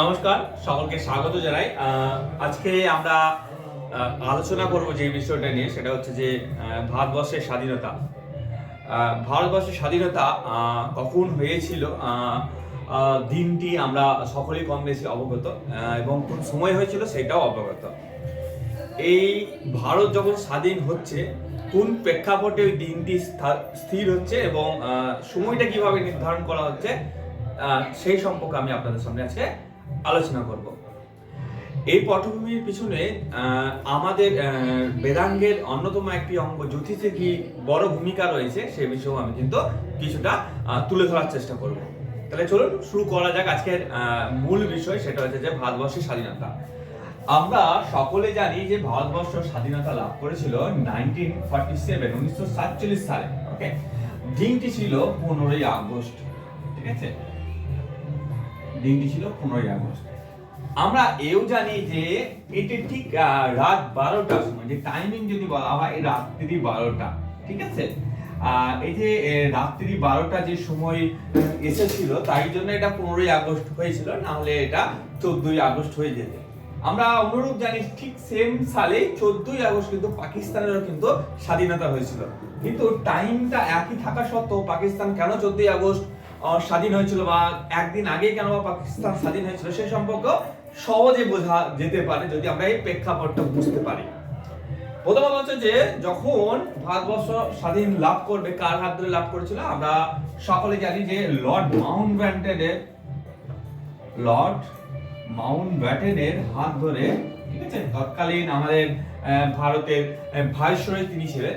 নমস্কার, সকলকে স্বাগত জানাই। আজকে আমরা আলোচনা করব যে বিষয়টা নিয়ে, সেটা হচ্ছে যে ভারতবর্ষের স্বাধীনতা। ভারতবর্ষের স্বাধীনতা কখন হয়েছিল? দিনটি আমরা সকলেই কম বেশি অবগত এবং কোন সময় হয়েছিল সেটাও অবগত। এই ভারত যখন স্বাধীন হচ্ছে, কোন প্রেক্ষাপটে ওই দিনটি স্থির হচ্ছে এবং সময়টা কীভাবে নির্ধারণ করা হচ্ছে সেই সম্পর্কে আমি আপনাদের সামনে আজকে আলোচনা করব। এই পটভূমির পিছনে আমাদের বেদাঙ্গের অন্যতম একটি অঙ্গ জ্যোতিষে কি বড় ভূমিকা রয়েছে, সে বিষয়েও আমি কিন্তু কিছুটা তুলে ধরার চেষ্টা করব। তাহলে চলুন, শুরু করা যাক আজকের মূল বিষয়, সেটা হচ্ছে যে ভারতবর্ষের স্বাধীনতা। আমরা সকলে জানি যে ভারতবর্ষ স্বাধীনতা লাভ করেছিল নাইনটিন ফর্টি সেভেন উনিশশো সাতচল্লিশ সালে ওকে দিনটি ছিল পনেরোই আগস্ট, ঠিক আছে? দিনটি ছিল পনেরোই আগস্ট। আমরা এও জানি যে এটি ঠিক রাত বারোটার সময়, যে টাইমিং যদি বলা হয় রাত্রি বারোটা, ঠিক আছে? এই যে রাত্রি বারোটা যে সময় এসেছিল, তাই জন্য এটা পনেরোই আগস্ট হয়েছিল না হলে এটা চোদ্দই আগস্ট হয়ে যেত। আমরা অনুরূপ জানি, ঠিক সেম সালে চোদ্দই আগস্ট কিন্তু পাকিস্তানেরও কিন্তু স্বাধীনতা হয়েছিল। কিন্তু টাইমটা একই থাকা সত্ত্বেও পাকিস্তান কেন চোদ্দই আগস্ট স্বাধীন হয়েছিল বা একদিন আগে কেন বা পাকিস্তান স্বাধীন হয়েছিল সে সম্পর্কে সহজে বোঝা যেতে পারে যদি আমরা এই প্রেক্ষাপটটা বুঝতে পারি। প্রথমত হচ্ছে যে যখন ভারতবর্ষ স্বাধীন লাভ করবে, কার হাত ধরে লাভ করেছিল? আমরা সকলে জানি যে লর্ড মাউন্ট ব্যাটেনের লর্ড মাউন্ট ব্যাটেনের হাত ধরে, ঠিক আছে? তৎকালীন আমাদের ভারতের ভাইসরয় তিনি ছিলেন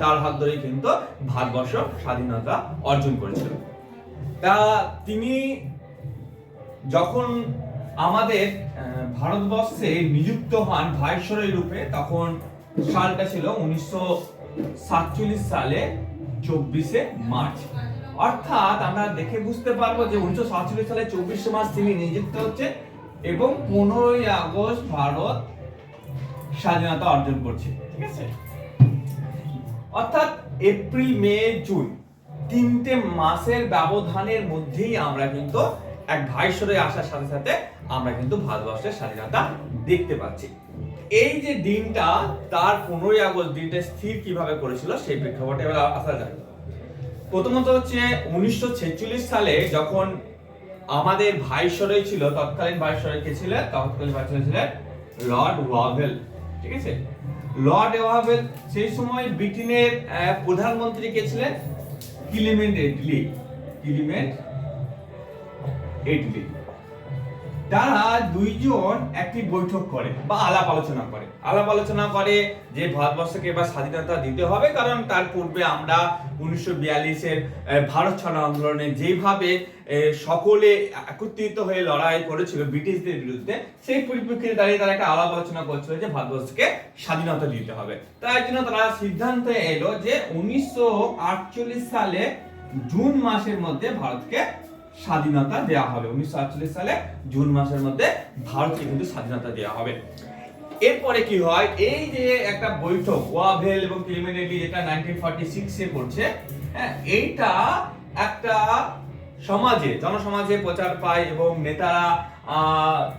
তার হাত ধরেই কিন্তু ভারতবর্ষ স্বাধীনতা অর্জন করেছিল। তা তিনি যখন আমাদের ভারতবর্ষে নিযুক্ত হন ভাইসরয় রূপে, তখন সালটা ছিল উনিশশো সাতচল্লিশ সালে, চব্বিশে মার্চ। অর্থাৎ আমরা দেখে বুঝতে পারব যে উনিশশো সাতচল্লিশ সালে চব্বিশে মার্চ তিনি নিযুক্ত হচ্ছে এবং পনেরোই আগস্ট ভারত স্বাধীনতা অর্জন করছে, ঠিক আছে? অর্থাৎ এপ্রিল, মে, জুন। তিনটে মাসের ব্যবধানের মধ্যেই আমরা কিন্তু এক ভাইসরে আসার সাথে সাথে আমরা কিন্তু ভারতবর্ষের স্বাধীনতা দেখতে পাচ্ছি। এই যে দিনটা, তার পনেরোই আগস্ট দিনটা স্থির কীভাবে করেছিল সেই প্রেক্ষাপটে এবার আসা যায় প্রথমত হচ্ছে উনিশশো ছেচল্লিশ সালে যখন আমাদের ভাইসরয় ছিল, তৎকালীন ভাইসরয় কে ছিলেন তৎকালীন ভাইসরয় ছিলেন লর্ড ওয়াভেল, ঠিক আছে? লর্ড ওয়াভেল সেই সময় ব্রিটেনের প্রধানমন্ত্রী কে ছিলেন? কিলিমেন্ট এডলি কিলিমেন্ট এটলি তারা দুইজন একটি বৈঠক করে বা আলাপ আলোচনা করে। আলাপ আলোচনা করে যে ভারতবর্ষকে এবার স্বাধীনতা দিতে হবে, কারণ তার পূর্বে আমরা উনিশশো বিয়াল্লিশের ভারত ছাড়ো আন্দোলনে যেভাবে সকলে একত্রিত হয়ে লড়াই করেছিল ব্রিটিশদের বিরুদ্ধে, সেই পরিপ্রেক্ষিতে দাঁড়িয়ে তারা একটা আলাপ আলোচনা করছিল যে ভারতবর্ষকে স্বাধীনতা দিতে হবে। তাই জন্য তারা সিদ্ধান্ত এলো যে উনিশশো আটচল্লিশ সালে জুন মাসের মধ্যে ভারতকে স্বাধীনতা দেওয়া হবে। উনিশশো আটচল্লিশ সালে জুন মাসের মধ্যে ভারতকে কিন্তু স্বাধীনতা দেওয়া হবে। এরপরে কি হয়? এই যে একটা বৈঠক ওয়াভেল এবং প্রিলিমিনারি যেটা নাইনটিন ফর্টি সিক্সে করছে হ্যাঁ এইটা একটা সমাজে, জনসমাজে প্রচার পায় এবং নেতারা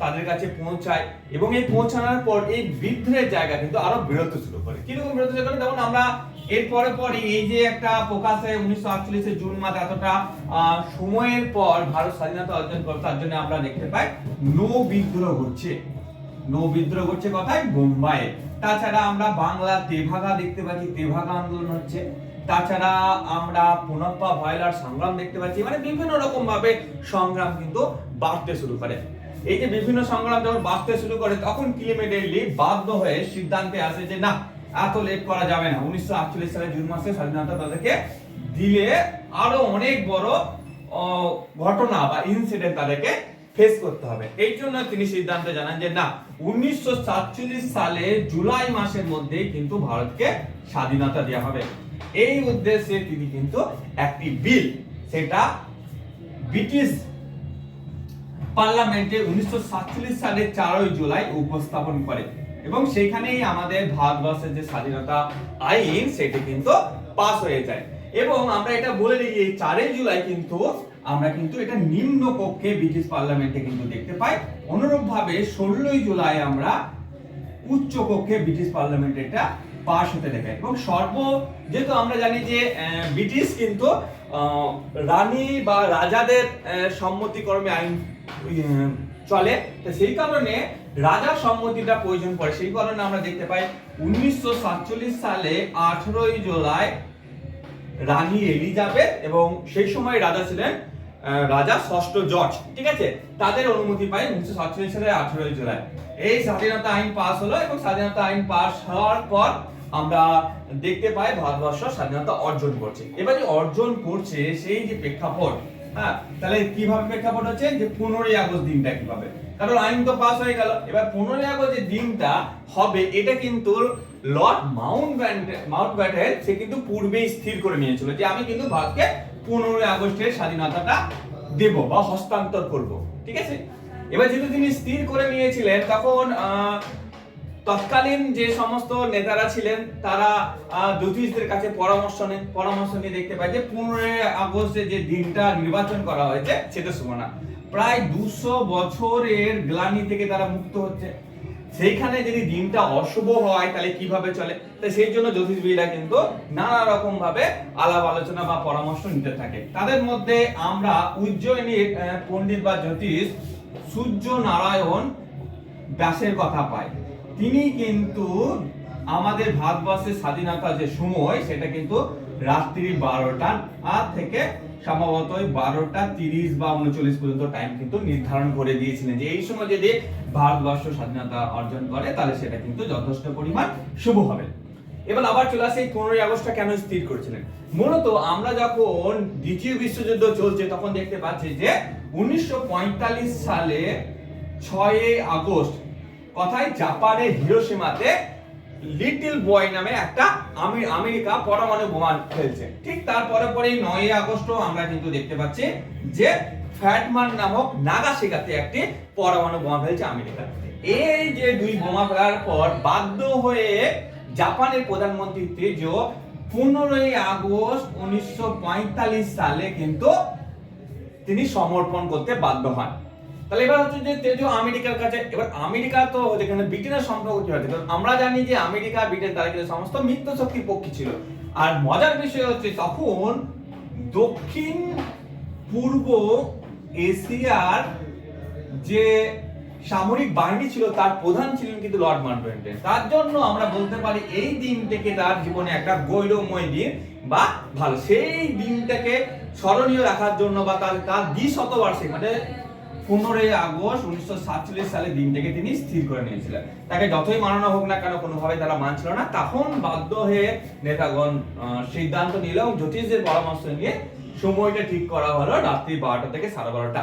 তাদের কাছে পৌঁছায় এবং এই পৌঁছানোর পর এই বিদ্রোহের জায়গা কিন্তু আরও বেরোতে শুরু করে। কীরকম বেরোতে করে? যেমন আমরা এরপরে পরে এই যে একটা প্রকাশে উনিশশো জুন মাস এতটা সময়ের পর ভারত স্বাধীনতা অর্জন করে তার জন্য আমরা দেখতে পাই নৌ বিদ্রোহ ঘটছে। নৌ বিদ্রোহ ঘটছে কোথায়? বোম্বাইয়ে। তাছাড়া আমরা বাংলা তেভাগা দেখতে পাচ্ছি, তেভাগা আন্দোলন হচ্ছে। তাছাড়া আমরা পুনপ্পা ভয়লার সংগ্রাম দেখতে পাচ্ছি মানে বিভিন্ন রকম ভাবে সংগ্রাম কিন্তু বাড়তে শুরু করে। এই যে বিভিন্ন সংগ্রাম যখন বাড়তে শুরু করে, তখন কিলিমেডেলি বাধ্য হয়ে সিদ্ধান্তে আসে যে না এত লেট করা যাবে না। উনিশশো আটচল্লিশ সালে জুন মাসে স্বাধীনতা তাদেরকে দিলে আরও অনেক বড় ঘটনা বা ইনসিডেন্ট তাদেরকে ফেস করতে হবে। এই জন্য তিনি সিদ্ধান্ত জানান যে, না, উনিশশো সাতচল্লিশ সালে জুলাই মাসের মধ্যে কিন্তু ভারতকে স্বাধীনতা দেওয়া হবে। এই উদ্দেশ্যে তিনি কিন্তু একটি বিল সেটা ব্রিটিশ পার্লামেন্টে উনিশশো সালের চারই জুলাই উপস্থাপন করে। এবং সেখানেই আমাদের ভারতবর্ষের যে স্বাধীনতা আইন, সেটি কিন্তু পাস হয়ে যায়। এবং আমরা এটা বলে দিই, এই চারই জুলাই কিন্তু আমরা কিন্তু এটা নিম্ন কক্ষে ব্রিটিশ পার্লামেন্টে কিন্তু দেখতে পাই। অনুরূপভাবে ষোলোই জুলাই আমরা উচ্চ কক্ষে ব্রিটিশ পার্লামেন্ট এটা পাশ হতে দেখে এবং সর্ব, যেহেতু আমরা জানি যে ব্রিটিশ কিন্তু রানী বা রাজাদের সম্মতিকর্মে আইন চলে। তো সেই কারণে রাজার সম্মতিটা প্রয়োজন পড়ে। সেই কারণে আমরা দেখতে পাই উনিশশো সাতচল্লিশ সালে আঠেরোই জুলাই রানী এলিজাবেথ এবং সেই সময় রাজা ছিলেন রাজা ষষ্ঠ জর্জ, ঠিক আছে? তাদের অনুমতি পাই উনিশশো সাতচল্লিশ সালে আঠেরোই জুলাই। এই স্বাধীনতা আইন পাস হলো এবং স্বাধীনতা আইন পাস হওয়ার পর আমরা দেখতে পাই ভারতবর্ষ স্বাধীনতা অর্জন করছে। এবার যে অর্জন করছে, সেই যে প্রেক্ষাপট হ্যাঁ তাহলে কীভাবে প্রেক্ষাপট হচ্ছে? যে পনেরোই আগস্ট দিনটা কীভাবে? কারণ আইন তো পাস হয়ে গেল। এবার পনেরোই আগস্ট যে দিনটা হবে, এটা কিন্তু লর্ড মাউন্ট মাউন্ট ব্যাটেন সে কিন্তু পূর্বেই স্থির করে নিয়েছিল যে আমি কিন্তু ভারতকে পনেরোই আগস্টের স্বাধীনতাটা দেব বা হস্তান্তর করব, ঠিক আছে? এবার যেহেতু তিনি স্থির করে নিয়েছিলেন, তখন তৎকালীন যে সমস্ত নেতারা ছিলেন, তারা জ্যোতিষদের কাছে পরামর্শ পরামর্শ নিয়ে দেখতে পাই যে পনেরোই আগস্টে যে দিনটা নির্বাচন করা হয়েছে, সেটা শুভ না। প্রায় দুশো বছরের গ্লানি থেকে তারা মুক্ত হচ্ছে। সেইখানে যদি দিনটা অশুভ হয়, তাহলে কীভাবে চলে? তাই সেই জন্য জ্যোতিষবিদরা কিন্তু নানা রকম ভাবে আলাপ আলোচনা বা পরামর্শ নিতে থাকে। তাদের মধ্যে আমরা উজ্জয়িনীর পণ্ডিত বা জ্যোতিষ সূর্য নারায়ণ ব্যাসের কথা পাই। তিনি কিন্তু আমাদের ভারতবর্ষের স্বাধীনতা যে সময়, সেটা কিন্তু রাত্রি বারোটা আর থেকে সম্ভবত বারোটা তিরিশ বা উনচল্লিশ পর্যন্ত টাইম কিন্তু নির্ধারণ করে দিয়েছিলেন যে এই সময় যদি ভারতবর্ষ স্বাধীনতা অর্জন করে, তাহলে সেটা কিন্তু যথেষ্ট পরিমাণ শুভ হবে। এবার আবার চলে আসে, পনেরোই আগস্টটা কেন স্থির করেছিলেন? মূলত আমরা যখন দ্বিতীয় বিশ্বযুদ্ধ চলছে, তখন দেখতে পাচ্ছি যে উনিশশো পঁয়তাল্লিশ সালে ছয় আগস্ট, কথায় জাপানের হিরোসীমাতে লিটল বয় নামে একটা আমি আমেরিকা পরমাণু বোমা ফেলছে। ঠিক তারপরে পরেই নয় আগস্ট আমরা কিন্তু দেখতে পাচ্ছি যে ফ্যাটমান নামক নাগাসিকাতে একটি পরমাণু বোমা ফেলছে আমেরিকা। এই যে দুই বোমা ফেলার পর বাধ্য হয়ে জাপানের প্রধানমন্ত্রী তেজো পনেরোই আগস্ট উনিশশো পঁয়তাল্লিশ সালে কিন্তু তিনি সমর্পণ করতে বাধ্য হন। তাহলে এবার হচ্ছে যে তেজো আমেরিকার কাছে, এবার আমেরিকা তো যেখানে ব্রিটেনের সম্পর্ক কি হচ্ছে আমরা জানি যে আমেরিকা, ব্রিটেন তারা কিন্তু সমস্ত মিত্র শক্তির পক্ষে ছিল। আর মজার বিষয় হচ্ছে তখন দক্ষিণ পূর্ব এশিয়ার যে সামরিক বাহিনী ছিল, তার প্রধান ছিলেন কিন্তু লর্ড মাউন্টব্যাটেন তার জন্য আমরা বলতে পারি এই দিন থেকে তার জীবনে একটা গৌরবময় দিন বা ভালো। সেই দিনটাকে স্মরণীয় রাখার জন্য বা তার তার দ্বিশতবার্ষিক মানে পনেরোই আগস্ট উনিশশো সাতচল্লিশ সালে দিনটাকে তিনি স্থির করে নিয়েছিলেন। তাকে যতই মানানো হোক না কেন কোনোভাবে তারা মানছিল না। তখন বাধ্য হয়ে নেতাগণ সিদ্ধান্ত নিল এবং জ্যোতিষদের পরামর্শ নিয়ে সময়টা ঠিক করা হলো রাত্রি বারোটা থেকে সাড়ে বারোটা।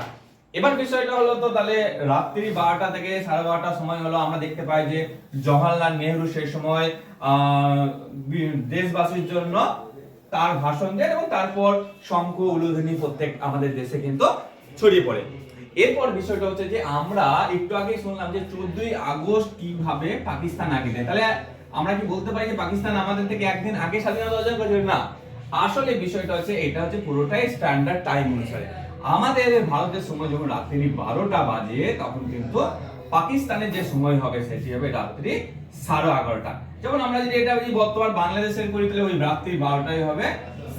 এবার বিষয়টা হলো তো তাহলে রাত্রি বারোটা থেকে সাড়ে বারোটার সময় হলো আমরা দেখতে পাই যে জওয়াহরলাল নেহরু সেই সময় দেশবাসীর জন্য তার ভাষণ দেন এবং তারপর শঙ্খ উলুধ্বনি প্রত্যেক আমাদের দেশে কিন্তু ছড়িয়ে পড়ে। এরপর বিষয়টা হচ্ছে যে আমরা একটু আগে শুনলাম যে চোদ্দই আগস্ট কীভাবে পাকিস্তান আগে দেয়। তাহলে আমরা কি বলতে পারি যে পাকিস্তান আমাদের থেকে একদিন আগে স্বাধীনতা অর্জন করেছিল না? আসলে বিষয়টা হচ্ছে, এটা হচ্ছে পুরোটাই স্ট্যান্ডার্ড টাইম অনুসারে। আমাদের ভারতের সময় যখন রাত্রি বারোটা বাজে, তখন কিন্তু পাকিস্তানের যে সময় হবে সেটি হবে রাত্রি সাড়ে এগারোটা। যেমন আমরা যদি এটা বর্তমান বাংলাদেশের করি, তাহলে ওই রাত্রি বারোটাই হবে,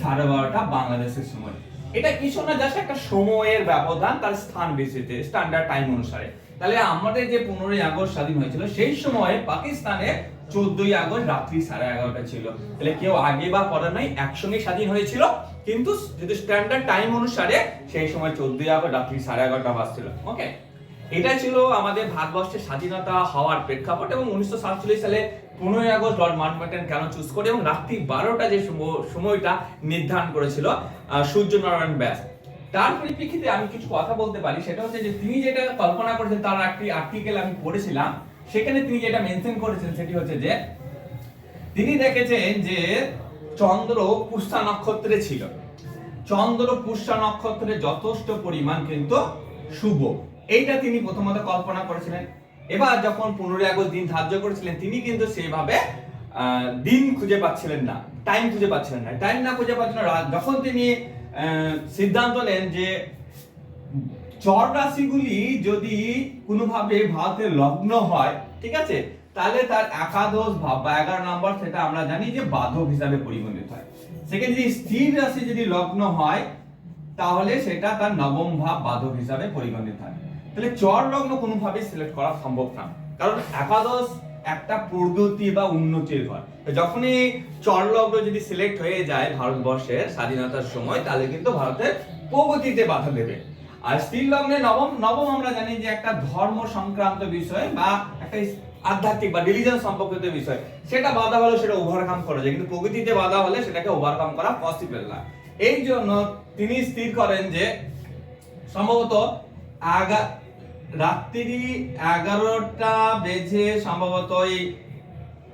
সাড়ে বারোটা বাংলাদেশের সময়। এটা কিছু না জাস্ট একটা সময়ের ব্যবধান, তার স্থান বেসিতে স্ট্যান্ডার্ড টাইম অনুসারে। তাহলে আমাদের যে পনেরোই আগস্ট স্বাধীন হয়েছিল, সেই সময় পাকিস্তানে চোদ্দই আগস্ট রাত্রি সাড়ে এগারোটা ছিল। তাহলে কেউ আগে বা পরে নাই একসঙ্গে স্বাধীন হয়েছিল। কিন্তু যদি স্ট্যান্ডার্ড টাইম অনুসারে সেই সময় চোদ্দই আগস্ট রাত্রি সাড়ে এগারোটা বাজছিল। ওকে এটা ছিল আমাদের ভারতবর্ষের স্বাধীনতা হওয়ার প্রেক্ষাপট এবং উনিশশো সাতচল্লিশ সালে পনেরোই আগস্ট লর্ড মাউন্টব্যাটেন কেন চুজ করে এবং রাত্রি বারোটা যে সময়- সময়টা নির্ধারণ করেছিল সূর্যনারায়ণ ব্যাস। তার পরিপ্রেক্ষিতে আমি কিছু কথা বলতে পারি। সেটা হচ্ছে যে তিনি যেটা কল্পনা করেছেন, তার একটি আর্টিকেল আমি পড়েছিলাম। সেখানে তিনি যেটা মেনশন করেছেন সেটি হচ্ছে যে, তিনি দেখেছেন যে চন্দ্র পুষ্যা নক্ষত্রে ছিল। চন্দ্র পুষ্যা নক্ষত্রে যথেষ্ট পরিমাণ কিন্তু শুভ। এইটা তিনি প্রথমত কল্পনা করেছিলেন। এবার যখন পনেরোই আগস্ট দিন ধার্য করেছিলেন তিনি কিন্তু সেইভাবে দিন খুঁজে পাচ্ছিলেন না টাইম খুঁজে পাচ্ছিলেন না। টাইম না খুঁজে পাচ্ছিলেন না, যখন তিনি সিদ্ধান্ত নেন যে চর রাশিগুলি যদি কোনোভাবে ভারতের লগ্ন হয় ঠিক আছে? তাহলে তার একাদশ ভাব বা এগারো নম্বর সেটা আমরা জানি যে বাধক হিসাবে পরিগণিত হয়। সেখানে যদি স্থির রাশি যদি লগ্ন হয় তাহলে সেটা তার নবম ভাব বাধক হিসাবে পরিগণিত হয়। তাহলে চর লগ্ন কোনোভাবে সিলেক্ট করা সম্ভব না। কারণ একাদশ একটা প্রগতি বা উন্নতির ঘর। যখনই চর লগ্ন যদি সিলেক্ট হয়ে যায় ভারতবর্ষের স্বাধীনতার সময়, তাহলে কিন্তু ভারতের প্রগতিতে বাধা দেবে। আর স্থির লগ্নে নবম নবম আমরা জানি যে একটা ধর্ম সংক্রান্ত বিষয় বা একটা আধ্যাত্মিক বা রিলিজন সম্পর্কিত বিষয়। সেটা বাধা হলে সেটা ওভারকাম করা যায়। কিন্তু প্রকৃতিতে বাধা হলে সেটাকে ওভারকাম করা পসিবল না। এই জন্য তিনি স্থির করেন যে সম্ভবত আগা রাত্রি এগারোটা বেজে সম্ভবত এই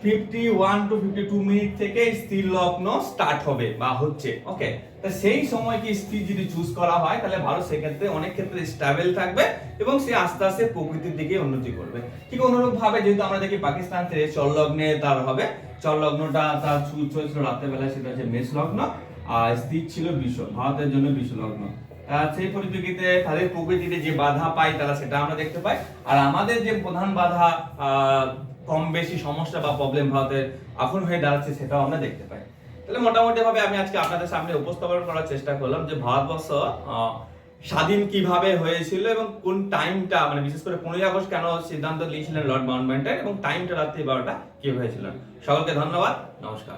fifty one two fifty two minute থেকে স্থির লগ্ন স্টার্ট হবে বা হচ্ছে ওকে তা সেই সময় কি স্থির যদি চুজ করা হয়, তাহলে ভারত সেক্ষেত্রে অনেক ক্ষেত্রে স্টেবল থাকবে এবং সে আস্তে আস্তে প্রকৃতির দিকে উন্নতি করবে। ঠিক অনুরূপ ভাবে যেহেতু আমরা দেখি পাকিস্তান থেকে চল লগ্নে তার হবে চল লগ্নটা তার চুজ হয়েছিল রাতের বেলায় সেটা হচ্ছে মেষ লগ্ন আর স্থির ছিল বিশ্ব ভারতের জন্য বিশ্ব লগ্ন সেই পরিপ্রেক্ষিতে তাদের প্রকৃতিতে যে বাধা পাই তারা সেটা আমরা দেখতে পাই। আর আমাদের যে প্রধান বাধা কম বেশি সমস্যা বা প্রবলেম ভারতের এখন হয়ে দাঁড়াচ্ছে সেটাও আমরা দেখতে পাই। তাহলে মোটামুটি ভাবে আমি আজকে আপনাদের সামনে উপস্থাপন করার চেষ্টা করলাম যে ভারতবর্ষ স্বাধীন কীভাবে হয়েছিল এবং কোন টাইমটা মানে বিশেষ করে পনেরোই আগস্ট কেন সিদ্ধান্ত নিয়েছিলেন লর্ড মাউন্টব্যান্টেন এবং টাইমটা রাত্রি বারোটা কি হয়েছিল। সকলকে ধন্যবাদ, নমস্কার।